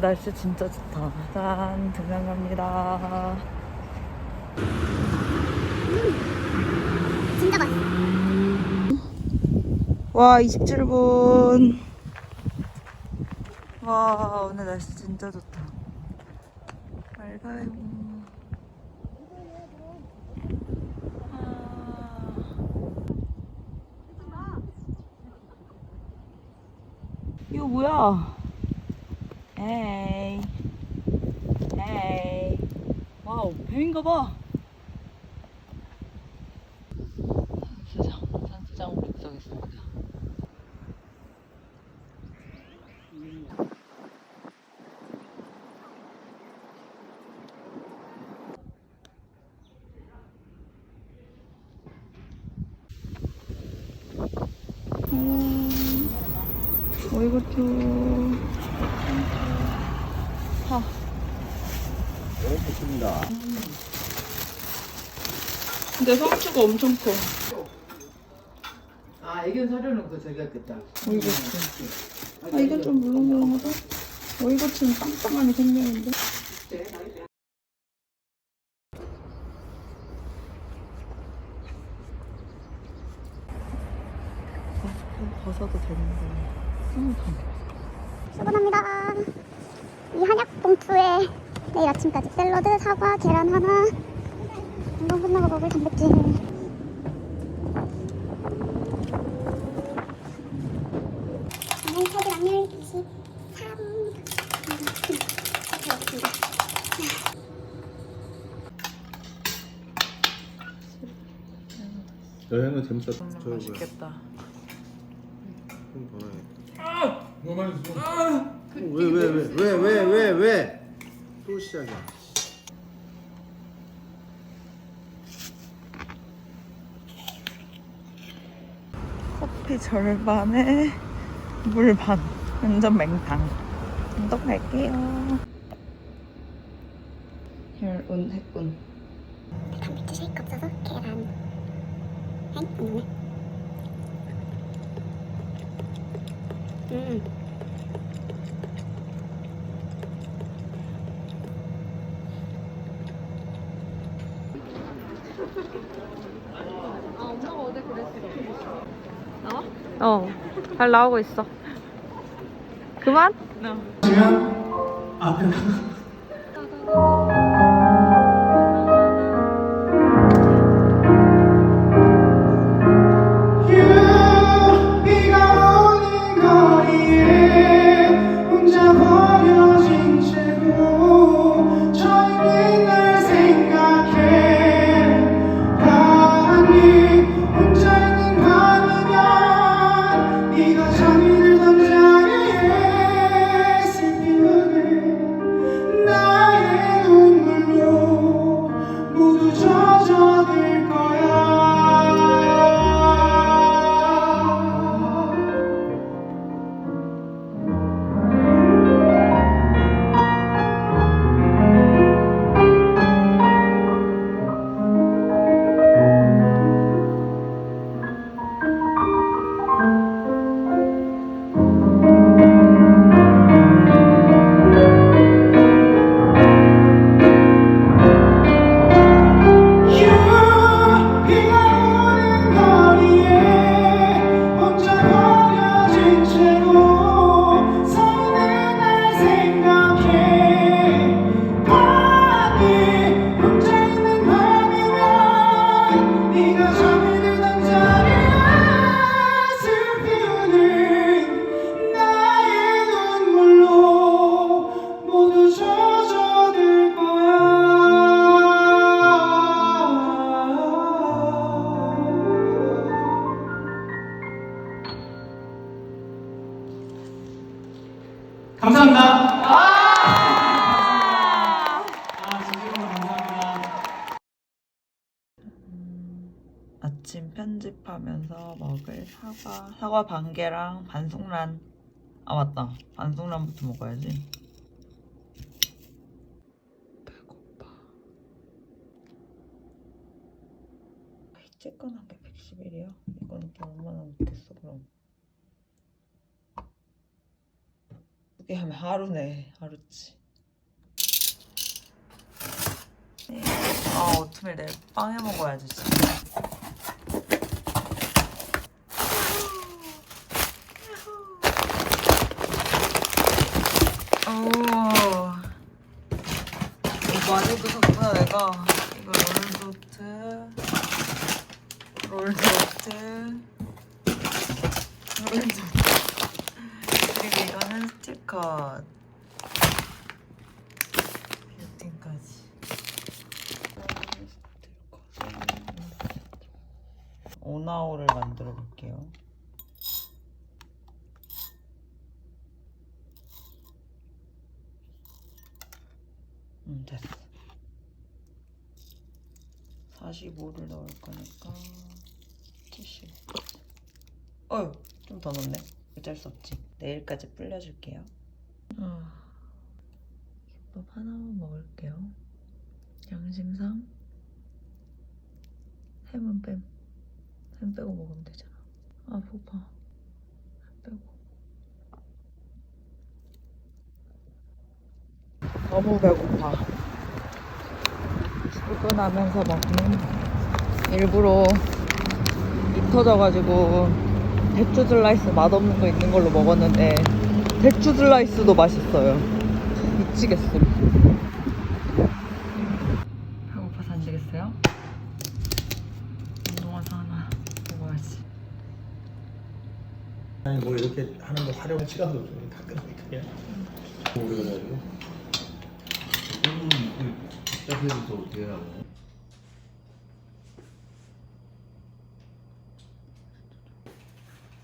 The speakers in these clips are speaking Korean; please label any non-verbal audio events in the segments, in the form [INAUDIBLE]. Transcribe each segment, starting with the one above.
날씨 진짜 좋다. 짠, 등산 갑니다. 진짜 맛있어. 와, 27분. 와, 오늘 날씨 진짜 좋다. 맑아요. 아. 이거 뭐야? 에이. 에이. 와우, 뱀인가 봐. 산수장, 산수장으로 입성했습니다. 음, 어, 이것도. 하. 좋습니다. 근데 상추가 엄청 커. 아, 애견 사료는 그 저기 했겠다. 오이고추. 아, 이건 좀 물렁물렁하다. 오이고추는 빵빵하니 생명인데. 벗어도 되는 거야. 수고합니다. 이 한약 봉투에 내일 아침까지 샐러드, 사과, 계란 하나, 운동 끝나고 먹을 단백질. 저는 새벽 안녕 23. 여행은 재밌었다. 저 뭐야? 맛있겠다. 좀더 나야겠다. 뭐 맛있어? 왜 왜 왜 왜 왜 왜 왜? 또 시작이야. 커피 절반에 물 반. 완전 맹탕. 운동 갈게요. 혈운, 핵운. 단백질 쉐이크 없어서 계란. 행? 안 넣네. 음. 어, 잘 나오고 있어. 그만? 비가 사과, 사과 반 개랑 반숙란. 아, 맞다. 반숙란부터 먹어야지. 배고파. 쬐끈한 게 110일이야? 이건 좀 얼마나 못했어, 그럼. 두 이게 하면 하루네 하루치 아 오트밀 내일 빵 해 먹어야지 진짜 오 많이 부쉈구나 내가? 이거 롤도트. 롤도트. 롤도트. 그리고 이거는 스틸컷 뷰팅까지. 오나오를 만들어 볼게요. 음 됐어 45를 넣을 거니까. 70 어휴 좀 더 넣네. 어쩔 수 없지. 내일까지 불려줄게요. 아, 김밥 하나만 먹을게요. 양심상 햄은 뺨. 햄 빼고 먹으면 되잖아. 아 배고파. 햄 빼고. 너무 배고파 출근하면서 먹는 일부러 입 터져가지고 대추 슬라이스 맛없는 거 있는 걸로 먹었는데 대추 슬라이스도 맛있어요. 미치겠음. 배고파서 안 되겠어요? 운동화사 하나 먹어야지. 아니 뭐 이렇게 하는 거 활용 시간도 없어 다 끝나니까 그냥. 오래 가지고 이 짜파게티도 어떻게 하고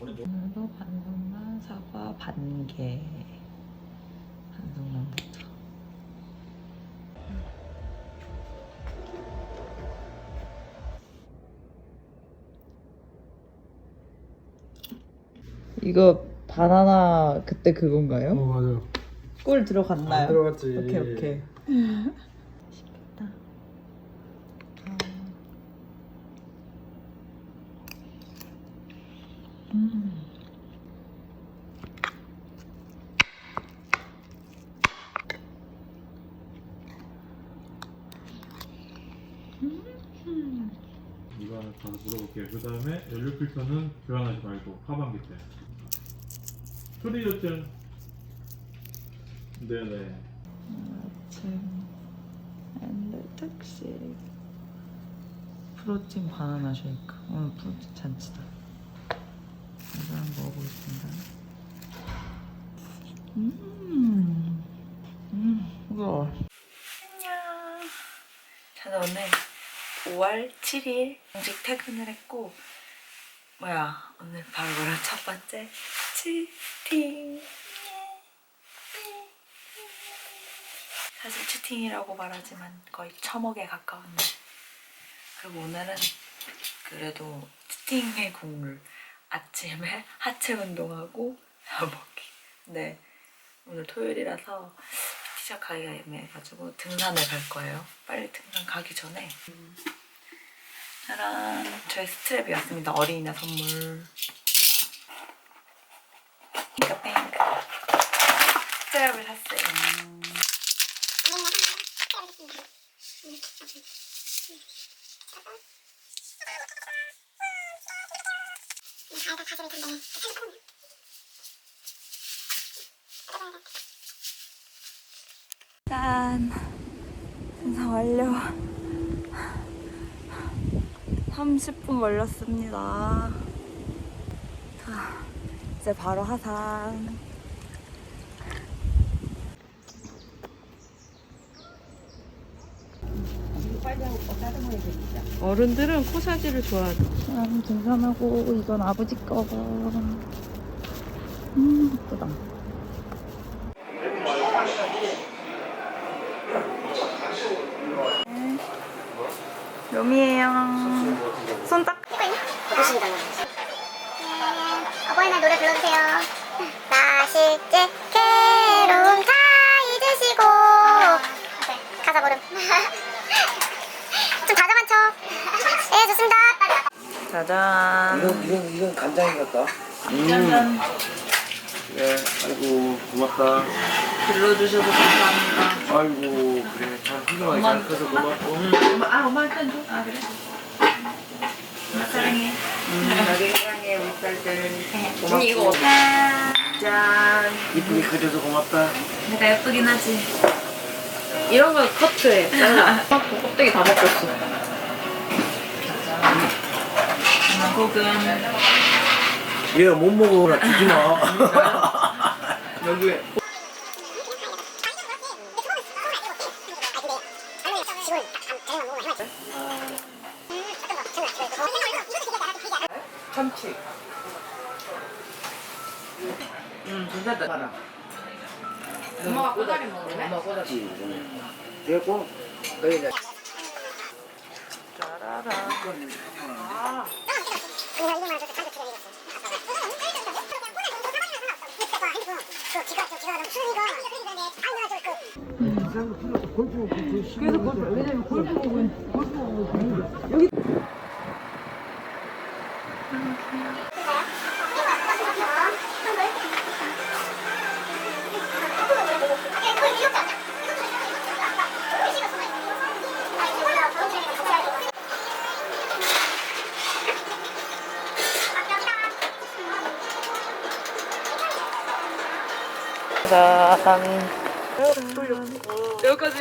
오늘도 반숙란 사과 반개 반숙란부터 이거 바나나 그때 그건가요? 어 맞아 꿀 들어갔나요? 안 들어갔지. 오케이 오케이 [LAUGHS] 이거 하나 가서 물어볼게요. 그 다음에 연료 필터는 교환하지 말고 하반기 때. 소리 좋죠? 네네. 아침 앤드 특식 프로틴 바나나 쉐이크 오늘 프로틴 잔치다. 이거 한번 먹어보겠습니다. 음, 음, 이거. 안녕. 저는 오늘 5월 7일 공식 퇴근을 했고 뭐야 오늘 바로 뭐라 첫 번째? 치팅. 사실 치팅이라고 말하지만 거의 처먹에 가까운 그리고 오늘은 그래도 치팅의 국룰. 아침에 하체 운동하고 먹기. 네. 오늘 토요일이라서 가기가 애매해가지고 등산을 갈 거예요. 빨리 등산 가기 전에. 짜란. 저의 스트랩이 왔습니다. 어린이날 선물. 핑크 핑크. 스트랩을 샀어요 짠 등산 완료. 30분 걸렸습니다. 자 이제 바로 하산. 어른들은 코사지를 좋아하죠. 난 등산하고 이건 아버지 거고. 음 예쁘다 이건 간장이 같다. 짠짠 그래 아이고 고맙다 불러주셔서 감사합니다. 아이고 그래 참 훌륭하게 엄마. 잘 커서 고맙고 엄마, 아, 엄마한테 줘. 아, 그래? 엄마 사랑해. 나도 사랑해 우리 딸들 언니 이거 어때? 짠. 이쁘게 커져서 고맙다 내가 예쁘긴 하지. 이런 거 커트해. 잘라. [LAUGHS] 껍데기 다 먹었어. 엄마 고금. 얘가 못 먹어 주지 마. 여기. 참치. 음 괜찮다. 봐라. 엄마가 꼬다리 먹을래? 엄마 꼬다리. 됐고? 너희 들 여기 까지.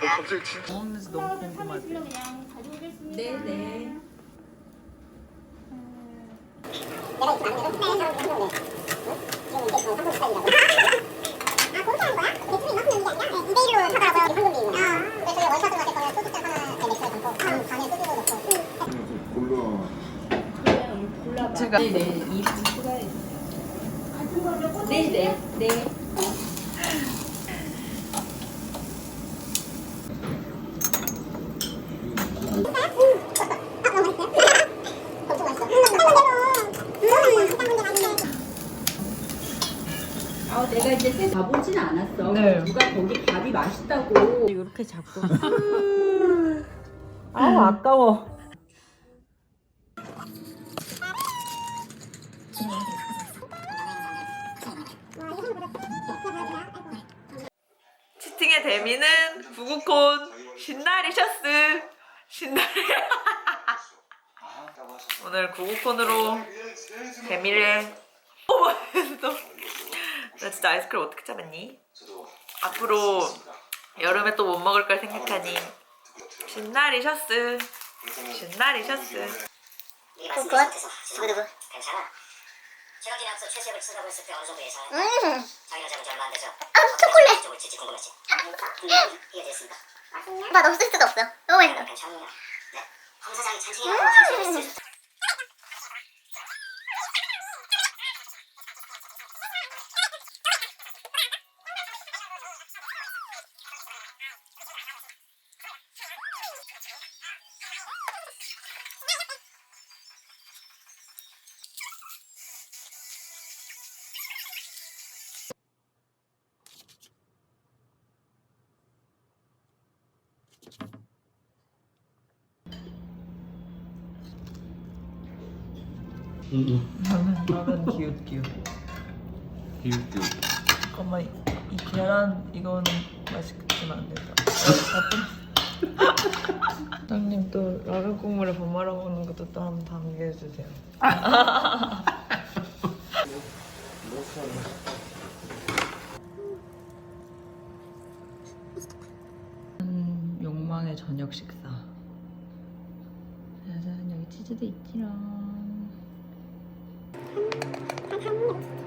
갑자기 진짜 먹는지 너무 궁금하지? 제가 아, 내가 이제 새 가보진 않았어. 네. 누가 거기 밥이 맛있다고. 이렇게 잡고. [LAUGHS] 아우 아까워. 치팅의 대미는 부구콘 신나리 셔스 신나리 오늘 구구콘으로 대미를 어머나 나 진짜 아이스크림 어떻게 잡았니? 앞으로 여름에 또 못 먹을 걸 생각하니 신나리 셔스 신나리 셔스 굿. 두구두구. 괜찮아. 제가 지나서 최수혁을 쓰라고 했을 때 어느 정도 예상을 음. 자기가 잡은 지 얼마 안 되죠? 아, 초콜릿. 쪽을 질지 궁금했지. 음. 이해됐습니다. 오빠 너무 쓸 수도 없어. 너무 맛있어. 괜찮아요. 네. 황 사장이 찬칭이라고 한수를 쓰셨다. 나는 나는 기웃 기웃 기웃기웃 잠깐만 이, 이 계란 이거는 맛있겠지만 안 된다. [LAUGHS] 사장님 또 라면 국물에 밥 말아 먹는 것도 또 한번 담게 해주세요. 음, 욕망의 저녁 식사. 짜잔 여기 치즈도 있지롱 한, 한,